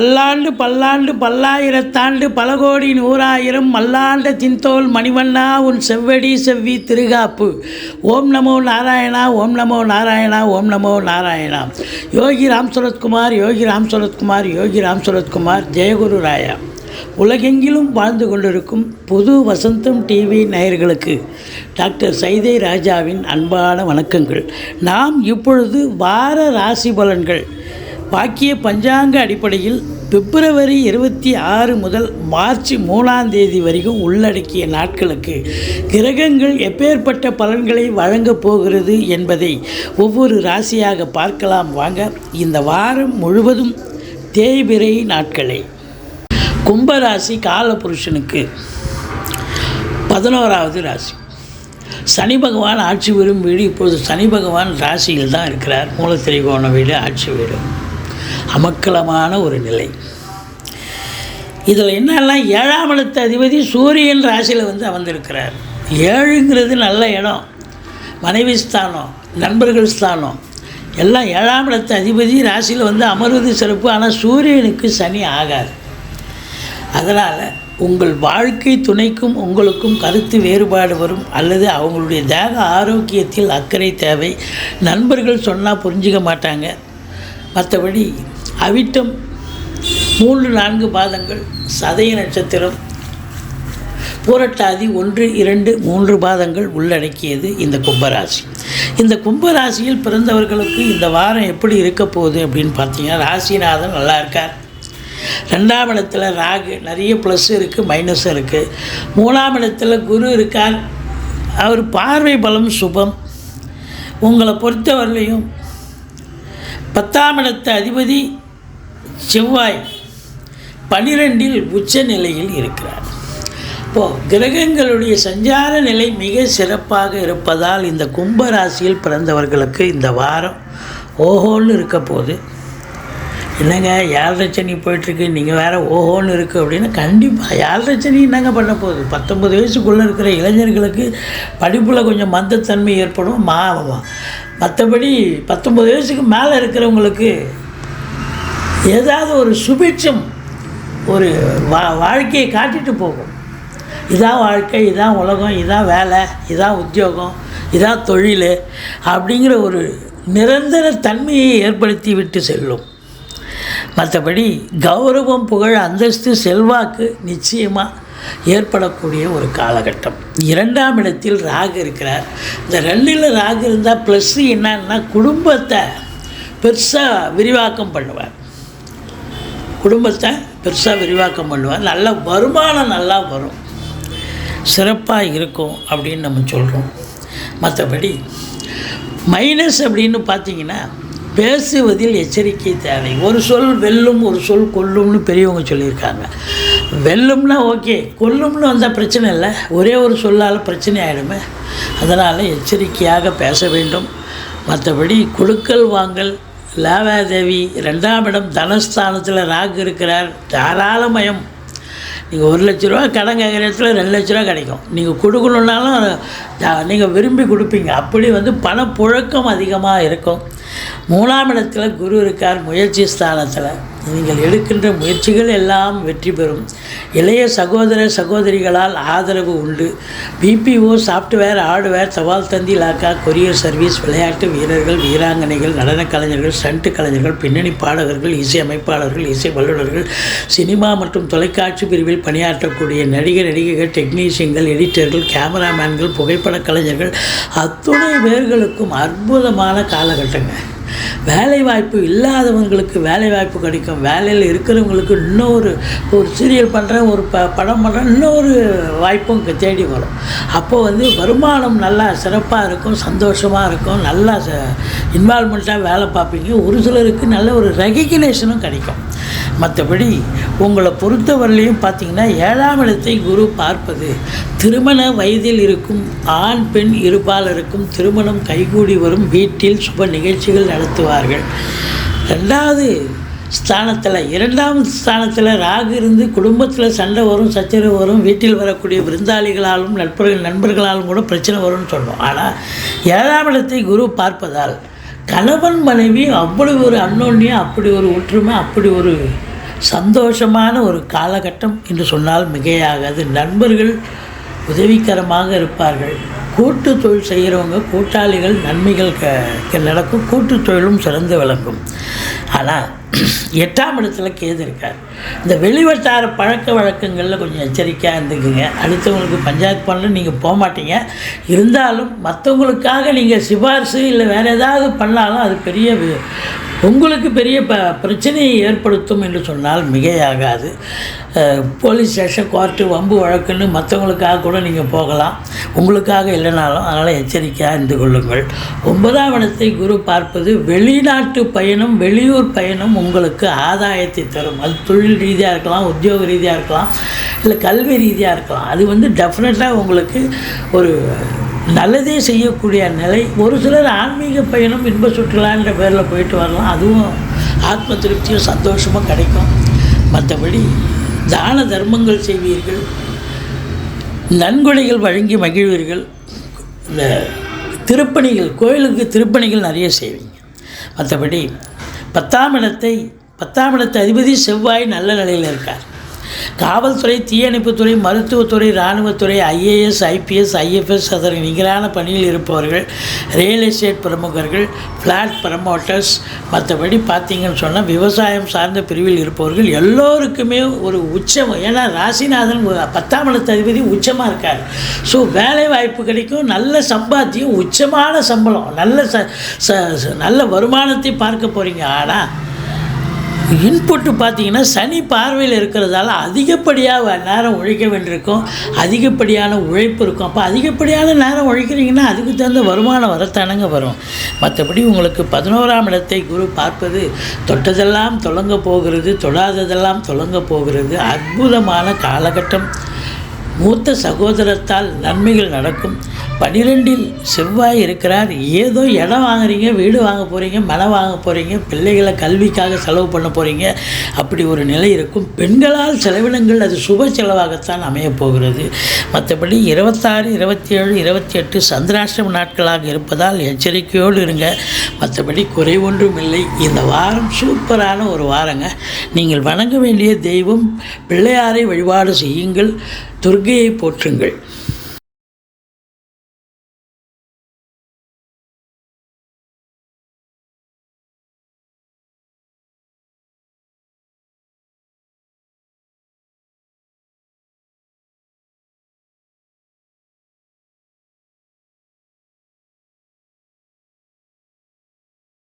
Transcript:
பல்லாண்டு பல்லாண்டு பல்லாயிரத்தாண்டு பல கோடி நூறாயிரம் மல்லாண்ட சிந்தோல் மணிவண்ணா உன் செவ்வடி செவ்வி திருகாப்பு. ஓம் நமோ நாராயணா ஓம் நமோ நாராயணா ஓம் நமோ நாராயணா. யோகி ராம் சரத்குமார் யோகி ராம் சரத்குமார் யோகி ராம் சரத்குமார் ஜெயகுரு ராயா. உலகெங்கிலும் வாழ்ந்து கொண்டிருக்கும் புது வசந்தம் டிவி நேயர்களுக்கு டாக்டர் சைதை ராஜாவின் அன்பான வணக்கங்கள். நாம் இப்பொழுது வார ராசி பலன்கள் பாக்கிய பஞ்சாங்க அடிப்படையில் பிப்ரவரி இருபத்தி ஆறு முதல் மார்ச் மூணாம் தேதி வரைக்கும் உள்ளடக்கிய நாட்களுக்கு கிரகங்கள் எப்பேற்பட்ட பலன்களை வழங்கப் போகிறது என்பதை ஒவ்வொரு ராசியாக பார்க்கலாம். வாங்க இந்த வாரம் முழுவதும் தேய்பிரை நாட்களே. கும்பராசி காலபுருஷனுக்கு பதினோராவது ராசி. சனி பகவான் ஆட்சி பெறும் வீடு இப்பொழுது சனி பகவான் ராசியில் தான் இருக்கிறார் மூலத்திரிகோண வீடு ஆட்சி வீடு. அமக்கலமான ஒரு நிலை. இதில் என்னன்னா ஏழாம் இடத்து அதிபதி சூரியன் ராசியில் வந்து அமர்ந்திருக்கிறார். ஏழுங்கிறது நல்ல இடம். மனைவி ஸ்தானம் நண்பர்கள் ஸ்தானம். எல்லாம் ஏழாம் இடத்த அதிபதி ராசியில் வந்து அமர்வது சிறப்பு. ஆனால் சூரியனுக்கு சனி ஆகாது. அதனால் உங்கள் வாழ்க்கை துணைக்கும் உங்களுக்கும் கருத்து வேறுபாடு வரும். அல்லது அவங்களுடைய தேக ஆரோக்கியத்தில் அக்கறை தேவை. நண்பர்கள் சொன்னால் புரிஞ்சுக்க மாட்டாங்க. மற்றபடி அவிட்டம் மூன்று நான்கு பாதங்கள் சதய நட்சத்திரம் பூரட்டாதி ஒன்று இரண்டு மூன்று பாதங்கள் உள்ளடக்கியது இந்த கும்பராசி. இந்த கும்பராசியில் பிறந்தவர்களுக்கு இந்த வாரம் எப்படி இருக்க போகுது அப்படின்னு பார்த்தீங்கன்னா ராசிநாதன் நல்லா இருக்கார். ரெண்டாம் இடத்துல ராகு நிறைய ப்ளஸ் இருக்குது மைனஸ் இருக்குது மூணாம் இடத்துல குரு இருக்கார். அவர் பார்வை பலம் சுபம். உங்களை பொறுத்தவரையிலையும் பத்தாம் இடத்த அதிபதி செவ்வாய் பனிரெண்டில் உச்ச நிலையில் இருக்கிறார். இப்போது கிரகங்களுடைய சஞ்சார நிலை மிக சிறப்பாக இருப்பதால் இந்த கும்பராசியில் பிறந்தவர்களுக்கு இந்த வாரம் ஓஹோன்னு இருக்க போகுது. என்னங்க ஏழரை சனி போயிட்டுருக்கு? நீங்கள் வேறு ஓஹோன்னு இருக்குது அப்படின்னு கண்டிப்பாக ஏழரை சனி என்னங்க பண்ண போகுது? பத்தொம்பது வயசுக்குள்ளே இருக்கிற இளைஞர்களுக்கு படிப்பில் கொஞ்சம் மந்தத்தன்மை ஏற்படும். மா மற்றபடி பத்தொம்பது வயசுக்கு மேலே இருக்கிறவங்களுக்கு ஏதாவது ஒரு சுபிட்சம் ஒரு வா வாழ்க்கையை காட்டிட்டு போகும். இதான் வாழ்க்கை இதான் உலகம் இதான் வேலை இதான் உத்தியோகம் இதான் தொழில் அப்படிங்கிற ஒரு நிரந்தர தன்மையை ஏற்படுத்தி விட்டு செல்லும். மற்றபடி கௌரவம் புகழ் அந்தஸ்து செல்வாக்கு நிச்சயமாக ஏற்படக்கூடிய ஒரு காலகட்டம். இரண்டாம் இடத்தில் ராகு இருக்கிறார். இந்த ரெண்டில் ராகு இருந்தால் ப்ளஸ்ஸு என்னன்னா குடும்பத்தை பெருசாக விரிவாக்கம் பண்ணுவார். குடும்பத்தை பெருசாக விரிவாக்கம் பண்ணுவார். நல்ல வருமானம் நல்லா வரும். சிறப்பாக இருக்கும் அப்படின்னு நம்ம சொல்கிறோம் மற்றபடி மைனஸ் அப்படின்னு பார்த்தீங்கன்னா பேசுவதில் எச்சரிக்கை தேவை. ஒரு சொல் வெல்லும் ஒரு சொல் கொல்லும்னு பெரியவங்க சொல்லியிருக்காங்க. வெல்லும்னா ஓகே கொல்லும்னு வந்தால் பிரச்சனை இல்லை. ஒரே ஒரு சொல்லால் பிரச்சனை ஆகிடுமே அதனால் எச்சரிக்கையாக பேச வேண்டும். மற்றபடி கொடுக்கல் வாங்கல் லாவாதேவி ரெண்டாம் இடம் தனஸ்தானத்தில் ராகு இருக்கிறார். தாராளமயம். நீங்கள் ஒரு லட்ச ரூபா கடன் கேட்குற இடத்துல ரெண்டு லட்ச ரூபா கிடைக்கும். நீங்கள் கொடுக்கணுன்னாலும் நீங்கள் விரும்பி கொடுப்பீங்க. அப்படி வந்து பணப்புழக்கம் அதிகமாக இருக்கும். மூணாம் இடத்துல குரு இருக்கார் முயற்சி ஸ்தானத்தில். நீங்கள் எடுக்கின்ற முயற்சிகள் எல்லாம் வெற்றி பெறும். இளைய சகோதர சகோதரிகளால் ஆதரவு உண்டு. பிபிஓ சாஃப்ட்வேர் ஹார்ட்வேர் தபால் தந்தி லாக்கா கொரியர் சர்வீஸ் விளையாட்டு வீரர்கள் வீராங்கனைகள் நடனக் கலைஞர்கள் ஸ்டண்ட் கலைஞர்கள் பின்னணி பாடகர்கள் இசை அமைப்பாளர்கள் இசை வல்லுநர்கள் சினிமா மற்றும் தொலைக்காட்சி பிரிவில் பணியாற்றக்கூடிய நடிகர் நடிகைகள் டெக்னீஷியன்கள் எடிட்டர்கள் கேமராமேன்கள் புகைப்பட கலைஞர்கள் அத்துணை பேர்களுக்கும் அற்புதமான காலகட்டங்கள். வேலை வாய்ப்பு இல்லாதவங்களுக்கு வேலை வாய்ப்பு கிடைக்கும். வேலையில் இருக்கிறவங்களுக்கு இன்னொரு ஒரு சீரியல் பண்ணுறேன் ஒரு ப படம் பண்ணுறேன் இன்னொரு வாய்ப்பும் தேடி வரும். அப்போது வந்து வருமானம் நல்லா சிறப்பாக இருக்கும் சந்தோஷமாக இருக்கும் நல்லா இன்வால்மெண்ட்டாக வேலை பார்ப்பீங்க. ஒரு சிலருக்கு நல்ல ஒரு ரெகக்னேஷனும் கிடைக்கும். மற்றபடி உங்களை பொறுத்தவரையிலையும் பார்த்தீங்கன்னா ஏழாம் இடத்தை குரு பார்ப்பது. திருமண வயதில் இருக்கும் ஆண் பெண் இருபாலருக்கும் திருமணம் கைகூடி வரும் வீட்டில் சுப நிகழ்ச்சிகள் நடத்துவார்கள். ரெண்டாவது ஸ்தானத்தில் இரண்டாம் ஸ்தானத்தில் ராகு இருந்து குடும்பத்தில் சண்டை வரும் சச்சரவு வரும் வீட்டில் வரக்கூடிய விருந்தாளிகளாலும் நண்பர்கள் நண்பர்களாலும் கூட பிரச்சனை வரும்னு சொல்லுவோம் ஆனால் ஏழாம் இடத்தை குரு பார்ப்பதால் கணவன் மனைவி அவ்வளவு ஒரு அன்னோன்யம் அப்படி ஒரு ஒற்றுமை அப்படி ஒரு சந்தோஷமான ஒரு காலகட்டம் என்று சொன்னால் மிகையாகாது. நண்பர்கள் உதவிகரமாக இருப்பார்கள். கூட்டு தொழில் செய்கிறவங்க கூட்டாளிகள் நன்மைகள் க க- நடக்கும். கூட்டு தொழிலும் சிறந்து விளங்கும். ஆனால் எட்டாம் இடத்துல கேது இருக்கார். இந்த வெளிவட்டார பழக்க வழக்கங்களில் கொஞ்சம் எச்சரிக்கையாக இருந்துக்குங்க. அடுத்தவங்களுக்கு பஞ்சாயத்து பண்ணல நீங்கள் போக மாட்டீங்க. இருந்தாலும் மற்றவங்களுக்காக நீங்கள் சிபாரிசு இல்லை வேறு ஏதாவது பண்ணாலும் அது பெரிய உங்களுக்கு பெரிய ப பிரச்சனையை ஏற்படுத்தும் என்று சொன்னால் மிகையாகாது. போலீஸ் ஸ்டேஷன் கோர்ட்டு வம்பு வழக்குன்னு மற்றவங்களுக்காக கூட நீங்கள் போகலாம். உங்களுக்காக இல்லைனாலும் அதனால் எச்சரிக்கையாக இருந்து கொள்ளுங்கள். ஒன்பதாம் இடத்தை குரு பார்ப்பது வெளிநாட்டு பயணம் வெளியூர் பயணம் உங்களுக்கு ஆதாயத்தை தரும். அது தொழில் ரீதியாக இருக்கலாம் உத்தியோக ரீதியாக இருக்கலாம் இல்லை கல்வி ரீதியாக இருக்கலாம். அது வந்து டெஃபினட்டாக உங்களுக்கு ஒரு நல்லதே செய்யக்கூடிய நிலை. ஒரு சிலர் ஆன்மீக பயணம் இன்ப சுற்றுலான்ற பேரில் போயிட்டு வரலாம். அதுவும் ஆத்ம திருப்தியும் சந்தோஷமும் கிடைக்கும். மற்றபடி தான தர்மங்கள் செய்வீர்கள். நன்கொடைகள் வழங்கி மகிழ்வீர்கள். இந்த திருப்பணிகள் கோயிலுக்கு திருப்பணிகள் நிறைய செய்வீங்க. மற்றபடி பத்தாம் இடத்தை பத்தாம் இடத்து அதிபதி செவ்வாய் நல்ல நிலையில் இருக்கார். காவல்துறை தீயணைப்புத்துறை மருத்துவத்துறை இராணுவத்துறை ஐஏஎஸ் ஐபிஎஸ் ஐஎஃப்எஸ் அதற்கு நிகரான பணியில் இருப்பவர்கள் ரியல் எஸ்டேட் பிரமுகர்கள் ஃப்ளாட் ப்ரமோட்டர்ஸ் மற்றபடி பார்த்தீங்கன்னு சொன்னால் விவசாயம் சார்ந்த பிரிவில் இருப்பவர்கள் எல்லோருக்குமே ஒரு உச்சம். ஏன்னா ராசிநாதன் பத்தாம் இடத்து அதிபதி உச்சமாக இருக்கார். ஸோ வேலை வாய்ப்பு கிடைக்கும் நல்ல சம்பாத்தியம் உச்சமான சம்பளம் நல்ல ச- ச- நல்ல வருமானத்தை பார்க்க போகிறீங்க ஆனால் இன்புட்டு பார்த்தீங்கன்னா சனி பார்வையில் இருக்கிறதால அதிகப்படியாக நேரம் உழைக்க வேண்டியிருக்கும். அதிகப்படியான உழைப்பு இருக்கும். அப்போ அதிகப்படியான நேரம் உழைக்கிறீங்கன்னா அதுக்கு தகுந்த வருமானம் வரத்தானங்க வரும். மற்றபடி உங்களுக்கு பதினோராம் இடத்தை குரு பார்ப்பது தொட்டதெல்லாம் தொடங்க போகிறது தொடாததெல்லாம் தொடங்க போகிறது. அற்புதமான காலகட்டம். மூத்த சகோதரத்தால் நன்மைகள் நடக்கும். பனிரெண்டில் செவ்வாய் இருக்கிறார். ஏதோ இடம் வாங்குறீங்க வீடு வாங்க போகிறீங்க மனம் வாங்க போகிறீங்க பிள்ளைகளை கல்விக்காக செலவு பண்ண போகிறீங்க அப்படி ஒரு நிலை இருக்கும். பெண்களால் செலவினங்கள் அது சுப செலவாகத்தான் அமையப் போகிறது. மற்றபடி இருபத்தாறு இருபத்தி ஏழு இருபத்தி எட்டு சந்திராஷ்டம நாட்களாக இருப்பதால் எச்சரிக்கையோடு இருங்க. மற்றபடி குறை ஒன்றும் இல்லை. இந்த வாரம் சூப்பரான ஒரு வாரங்க. நீங்கள் வணங்க வேண்டிய தெய்வம் பிள்ளையாரை வழிபாடு செய்யுங்கள். துர்க்கையை போற்றுங்கள்.